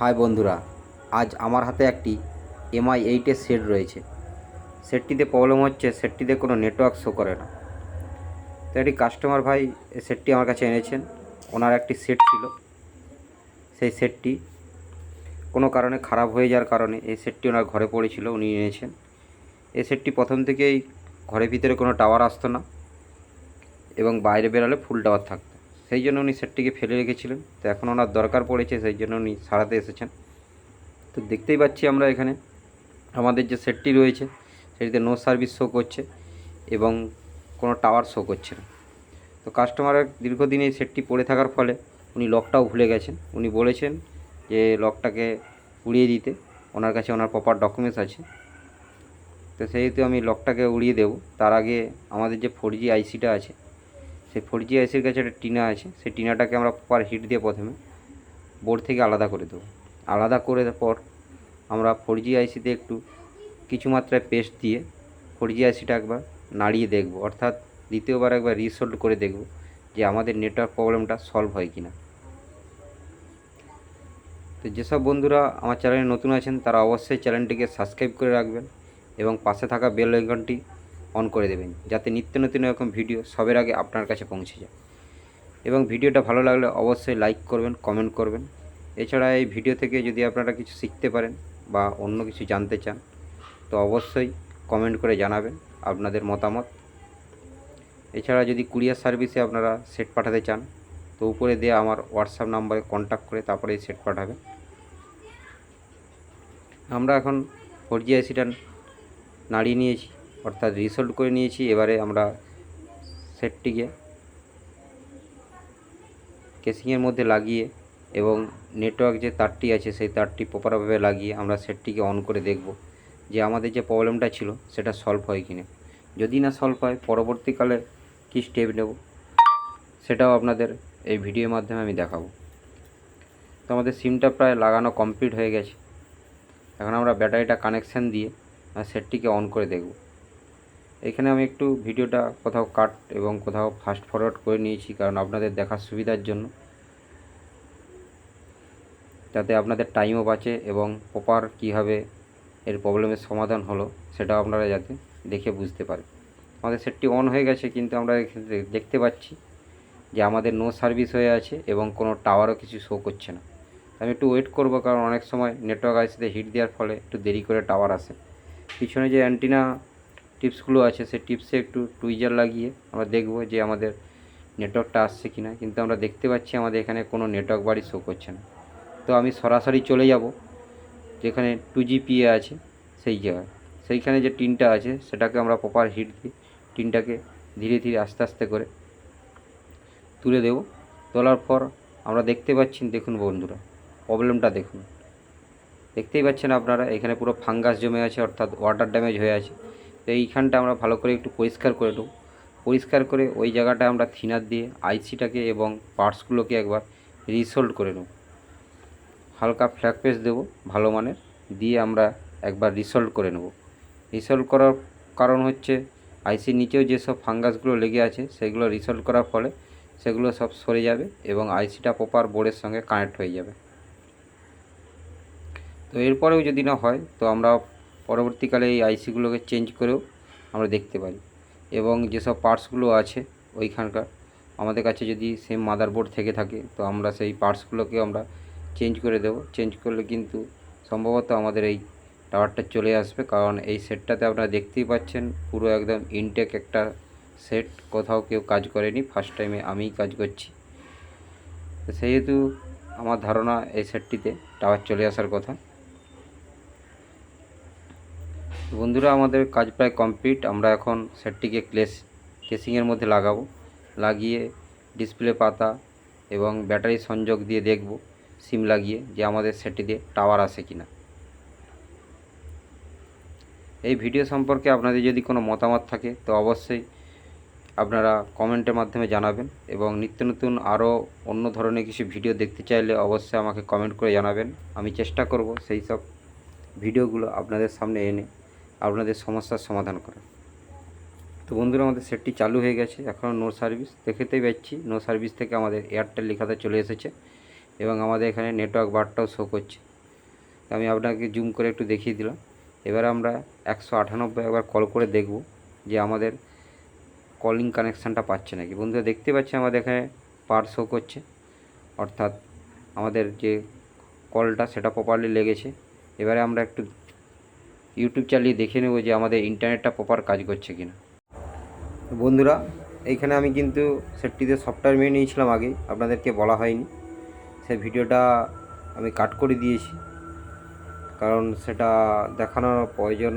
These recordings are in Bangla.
হাই বন্ধুরা, আজ আমার হাতে একটি এমআই এইটের সেট রয়েছে। সেটটিতে প্রবলেম হচ্ছে, সেটটিতে কোনো নেটওয়ার্ক শো করে না। তো একটি কাস্টমার ভাই সেটটি আমার কাছে এনেছেন। ওনার একটি সেট ছিল। সেই সেটটি কোনো কারণে খারাপ হয়ে যাওয়ার কারণে এই সেটটি ওনার ঘরে পড়েছিল, উনি এনেছেন। এই সেটটি প্রথম থেকেই ঘরের ভিতরে কোনো টাওয়ার আসতো না এবং বাইরে বেরোলে ফুল টাওয়ার থাকতো। সেই জন্য উনি সেটটিকে ফেলে রেখেছিলেন। তো এখন ওনার দরকার পড়েছে, সেই জন্য উনি সারাতে এসেছেন। তো দেখতেই পাচ্ছি আমরা এখানে আমাদের যে সেটটি রয়েছে, সেটিতে নো সার্ভিস শো করছে এবং কোনো টাওয়ার শো করছে না। তো কাস্টমারের দীর্ঘদিন এই সেটটি পড়ে থাকার ফলে উনি লকটাও ভুলে গেছেন। উনি বলেছেন যে লকটাকে উড়িয়ে দিতে, ওনার কাছে ওনার প্রপার ডকুমেন্টস আছে। তো সেহেতু আমি লকটাকে উড়িয়ে দেবো। তার আগে আমাদের যে ফোর জি আইসিটা আছে সেই ফোর জি আইসির কাছে একটা টিনা আছে, সেই টিনাটাকে আমরা পার হিট দিয়ে প্রথমে বোর্ড থেকে আলাদা করে দেবো। আলাদা করে পর আমরা ফোর জি আইসিতে একটু কিছু মাত্রায় পেস্ট দিয়ে ফোর জি আইসিটা একবার নাড়িয়ে দেখব, অর্থাৎ দ্বিতীয়বার একবার রিসোল্ড করে দেখব যে আমাদের নেটওয়ার্ক প্রবলেমটা সলভ হয় কি না তো যেসব বন্ধুরা আমার চ্যানেলে নতুন আছেন, তারা অবশ্যই চ্যানেলটিকে সাবস্ক্রাইব করে রাখবেন এবং পাশে থাকা বেল আইকনটি অন করে দেবেন, যাতে নিত্য নতুন এরকম ভিডিও সবের আগে আপনার কাছে পৌঁছে যায়। এবং ভিডিওটা ভালো লাগলে অবশ্যই লাইক করবেন কমেন্ট করবেন। এছাড়া এই ভিডিও থেকে যদি আপনারা কিছু শিখতে পারেন বা অন্য কিছু জানতে চান, তো অবশ্যই কমেন্ট করে জানাবেন আপনাদের মতামত। এছাড়া যদি কুরিয়ার সার্ভিসে আপনারা সেট পাঠাতে চান, তো উপরে দেওয়া আমার হোয়াটসঅ্যাপ নাম্বারে কন্ট্যাক্ট করে তারপরে সেট পাঠাবেন। আমরা এখন ফোর জি আইসিটা নাড়িয়ে নিয়েছি। অর্থাৎ রিসোল্ট করে নিয়েছি, এবারে আমরা সেটটিকে কেসিংয়ের মধ্যে লাগিয়ে এবং নেটওয়ার্ক যে তারটি আছে, সেই তারটি প্রপারভাবে লাগিয়ে আমরা সেটটিকে অন করে দেখব যে আমাদের যে প্রবলেমটা ছিল, সেটা সলভ হয় কি না যদি না সলভ হয়, পরবর্তীকালে কী স্টেপ নেব, সেটাও আপনাদের এই ভিডিওর মাধ্যমে আমি দেখাবো। তো আমাদের সিমটা প্রায় লাগানো কমপ্লিট হয়ে গেছে। এখন আমরা ব্যাটারিটা কানেকশান দিয়ে সেটটিকে অন করে দেখব। এখানে আমি একটু ভিডিওটা কোথাও কাট এবং কোথাও ফাস্ট ফরওয়ার্ড করে নিয়েছি, কারণ আপনাদের দেখার সুবিধার জন্য। যাতে আপনাদের টাইমও বাঁচে এবং প্রপার কীভাবে এর প্রবলেমের সমাধান হলো, সেটাও আপনারা যাতে দেখে বুঝতে পারেন। আমাদের সেটটি অন হয়ে গেছে, কিন্তু আমরা দেখতে পাচ্ছি যে আমাদের নো সার্ভিস হয়ে আছে এবং কোনো টাওয়ারও কিছু শো করছে না। আমি একটু ওয়েট করব, কারণ অনেক সময় নেটওয়ার্ক আইসিতে হিট দেওয়ার ফলে একটু দেরি করে টাওয়ার আসে। পিছনে যে অ্যান্টিনা টিপসগুলো আছে, সেই টিপসে একটু টুইজার লাগিয়ে আমরা দেখব যে আমাদের নেটওয়ার্কটা আসছে কি না কিন্তু আমরা দেখতে পাচ্ছি আমাদের এখানে কোনো নেটওয়ার্ক বাড়ি শো করছে না। তো আমি সরাসরি চলে যাব, যেখানে টু জিপিএ আছে, সেই জায়গায়। সেইখানে যে টিনটা আছে, সেটাকে আমরা প্রপার হিট দিয়ে টিনটাকে ধীরে ধীরে আস্তে আস্তে করে তুলে দেব। তোলার পর আমরা দেখতে পাচ্ছি, দেখুন বন্ধুরা প্রবলেমটা দেখুন। দেখতেই পাচ্ছেন আপনারা, এখানে পুরো ফাঙ্গাস জমে আছে, অর্থাৎ ওয়াটার ড্যামেজ হয়ে আছে। তো এইখানটা আমরা ভালো করে একটু পরিষ্কার করে দেবো পরিষ্কার করে ওই জায়গাটা আমরা থিনার দিয়ে আইসিটাকে এবং পার্টসগুলোকে একবার রিসোল্ড করে নেব। হালকা ফ্ল্যাগ পেস্ট দেবো ভালো মানের, দিয়ে আমরা একবার রিসল্ট করে নেব। রিসল্ট করার কারণ হচ্ছে আইসির নিচেও যেসব ফাঙ্গাসগুলো লেগে আছে সেগুলো রিসল্ট করার ফলে সেগুলো সব সরে যাবে এবং আইসিটা প্রপার বোর্ডের সঙ্গে কানেক্ট হয়ে যাবে। তো এরপরেও যদি না হয়, তো আমরা পরবর্তীকালে এই আইসিগুলোকে চেঞ্জ করেও আমরা দেখতে পারি এবং যেসব পার্টসগুলো আছে ওইখানকার, আমাদের কাছে যদি সেম মাদারবোর্ড থেকে থাকে, তো আমরা সেই পার্টসগুলোকে আমরা চেঞ্জ করে দেব। চেঞ্জ করলে কিন্তু সম্ভবত আমাদের এই টাওয়ারটা চলে আসবে। কারণ এই সেটটাতে আপনারা দেখতেই পাচ্ছেন, পুরো একদম ইনটেক একটা সেট কোথাও কেউ কাজ করেনি। ফার্স্ট টাইমে আমিই কাজ করছি। সেহেতু আমার ধারণা এই সেটটিতে টাওয়ার চলে আসার কথা। বন্ধুরা, আমাদের কাজ প্রায় কমপ্লিট। আমরা এখন সেটটিকে ক্লেস কেসিংয়ের মধ্যে লাগাবো। লাগিয়ে ডিসপ্লে পাতা এবং ব্যাটারি সংযোগ দিয়ে দেখব, সিম লাগিয়ে, যে আমাদের সেটটিতে টাওয়ার আসে কি না এই ভিডিও সম্পর্কে আপনাদের যদি কোনো মতামত থাকে, তো অবশ্যই আপনারা কমেন্টের মাধ্যমে জানাবেন এবং নিত্য নতুন আরও অন্য ধরনের কিছু ভিডিও দেখতে চাইলে অবশ্যই আমাকে কমেন্ট করে জানাবেন। আমি চেষ্টা করব সেই সব ভিডিওগুলো আপনাদের সামনে এনে আপনাদের সমস্যার সমাধান করার তো বন্ধুরা, আমাদের সেটটি চালু হয়ে গেছে। এখনও নো সার্ভিস দেখতেই পাচ্ছি। নো সার্ভিস থেকে আমাদের এয়ারটেল লেখাতে চলে এসেছে এবং আমাদের এখানে নেটওয়ার্ক বারটাও শো করছে। আমি আপনাকে জুম করে একটু দেখিয়ে দিলাম। এবারে আমরা একশো আটানব্বই একবার কল করে দেখব যে আমাদের কলিং কানেকশানটা পাচ্ছে নাকি। বন্ধুরা, দেখতে পাচ্ছি আমাদের এখানে পার শো করছে। অর্থাৎ আমাদের যে কলটা সেটা প্রপারলি লেগেছে। এবারে আমরা একটু ইউটিউব চালিয়ে দেখে নেব যে আমাদের ইন্টারনেটটা প্রপার কাজ করছে কি না বন্ধুরা, এইখানে আমি কিন্তু সেটটিতে সফটওয়্যার মেয়ে নিয়েছিলাম আগে, আপনাদেরকে বলা হয়নি। সেই ভিডিওটা আমি কাট করে দিয়েছি, কারণ সেটা দেখানোর প্রয়োজন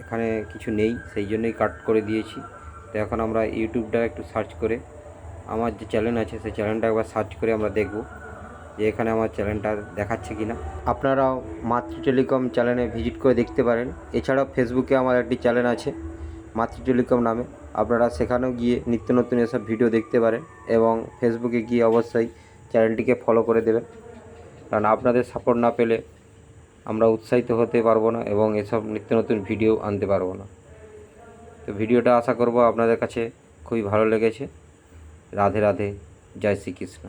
এখানে কিছু নেই, সেই জন্যই কাট করে দিয়েছি। তো এখন আমরা ইউটিউবটা একটু সার্চ করে, আমার যে চ্যানেল আছে, সেই চ্যানেলটা একবার সার্চ করে আমরা দেখব। যে এখানে আমার চ্যানেলটা দেখাচ্ছে কি না আপনারাও মাতৃ টেলিকম চ্যানেলে ভিজিট করে দেখতে পারেন। এছাড়াও ফেসবুকে আমার একটি চ্যানেল আছে মাতৃ টেলিকম নামে। আপনারা সেখানেও গিয়ে নিত্য নতুন এসব ভিডিও দেখতে পারেন এবং ফেসবুকে গিয়ে অবশ্যই চ্যানেলটিকে ফলো করে দেবেন। কারণ আপনাদের সাপোর্ট না পেলে আমরা উৎসাহিত হতে পারব না এবং এসব নিত্য নতুন ভিডিও আনতে পারব না। তো ভিডিওটা আশা করব আপনাদের কাছে খুবই ভালো লেগেছে। রাধে রাধে, জয় শ্রীকৃষ্ণ।